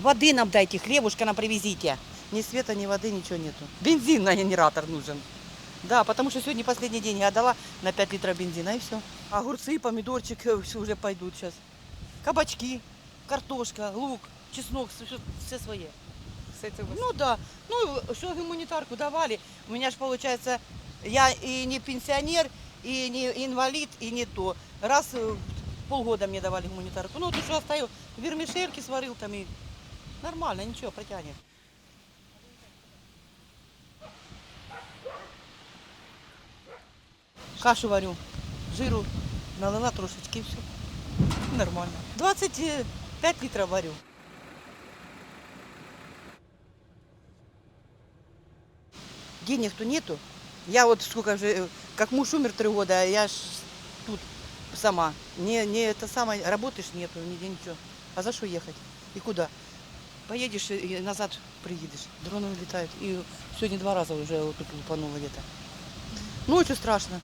Воды нам дайте, хлебушка нам привезите. Ни света, ни воды, ничего нету. Бензин на генератор нужен. Да, потому что сегодня последний день я дала на 5 литров бензина и все. Огурцы, помидорчик э, всё уже пойдут сейчас. Кабачки, картошка, лук, чеснок, все, все. Все вас. Ну да. Ну, что гуманитарку давали. У меня же получается, я и не пенсионер, и не инвалид, и не то. Раз э, полгода мне давали гуманитарку. Ну, ты что оставил? Вермишельки сварил там и нормально, ничего, протянет. Кашу варю, жиру налила трошечки и все. Нормально. 25 литров варю. денег-то нету. Я вот сколько же, как муж умер три года, а я ж тут сама. Не, не это самое, работаешь нету, нигде ничего. А за что ехать? И куда? Поедешь и назад приедешь. Дроны летают. И сегодня два раза уже вот тут упануло где-то. Ночью страшно.